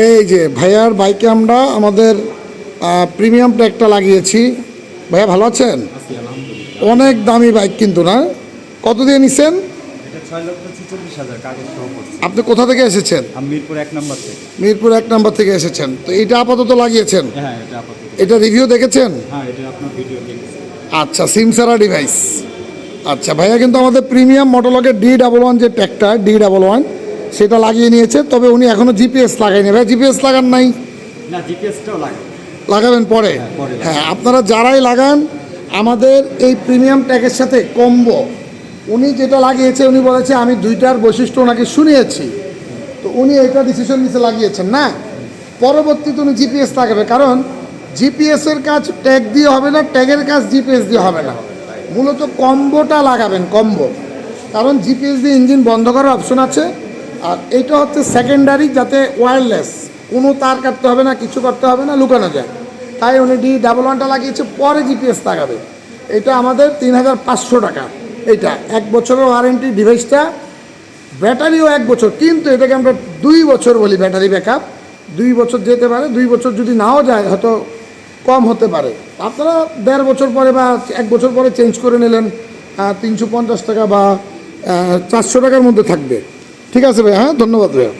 এই যে ভাইয়ার বাইকে আমরা আমাদের প্রিমিয়াম ট্যাগটা লাগিয়েছি। ভাইয়া ভালো আছেন? অনেক দামি বাইক কিন্তু না? কত দিয়ে নিছেন? আপনি কোথা থেকে এসেছেন? মিরপুর এক নম্বর থেকে। মিরপুর এক নম্বর থেকে এসেছেন। তো এটা আপাতত লাগিয়েছেন? হ্যাঁ এটা রিভিউ দেখেছেন? হ্যাঁ আচ্ছা সিমসারা ডিভাইস আচ্ছা ভাইয়া কিন্তু আমাদের প্রিমিয়াম মোটরলকের ডি ডাবল ওয়ান যে ট্যাগটা ডি ডাবল ওয়ান সেটা লাগিয়ে নিয়েছে তবে উনি এখনও জিপিএস লাগায়নি। ভাই জিপিএস লাগান নাই? না জিপিএসটাও লাগে। লাগাবেন পরে? হ্যাঁ, পরে হ্যাঁ আপনারা যারাই লাগান আমাদের এই প্রিমিয়াম ট্যাগের সাথে কম্বো। উনি যেটা লাগিয়েছে উনি বলেছে আমি দুইটার বৈশিষ্ট্য ওনাকে শুনিয়েছি। তো উনি এটা ডিসিশন নিতে লাগিয়েছেন না? পরবর্তীতে উনি জিপিএস লাগাবে কারণ জিপিএসের কাজ ট্যাগ দিয়ে হবে না ট্যাগের কাজ জিপিএস দিয়ে হবে না। মূলত কম্বোটা লাগাবেন কম্বো। কারণ জিপিএস দিয়ে ইঞ্জিন বন্ধ করার অপশন আছে। আর এইটা হচ্ছে সেকেন্ডারি যাতে ওয়্যারলেস কোনো তার কাটতে হবে না, কিছু করতে হবে না, লুকানো যায়। তাই উনি ডি ডাবল ওয়ানটা লাগিয়েছে, পরে জিপিএস লাগাবে। এটা আমাদের তিন হাজার পাঁচশো টাকা। এটা এক বছরের ওয়ারেন্টি ডিভাইসটা ব্যাটারিও এক বছর। কিন্তু এটাকে আমরা দুই বছর বলি ব্যাটারি ব্যাকআপ দুই বছর যেতে পারে, দুই বছর যদি নাও যায়, হয়তো কম হতে পারে। আপনারা দেড় বছর পরে বা এক বছর পরে চেঞ্জ করে নিলেন তিনশো পঞ্চাশ টাকা বা চারশো টাকার মধ্যে থাকবে। ঠিক আছে ভাই হ্যাঁ ধন্যবাদ ভাইয়া।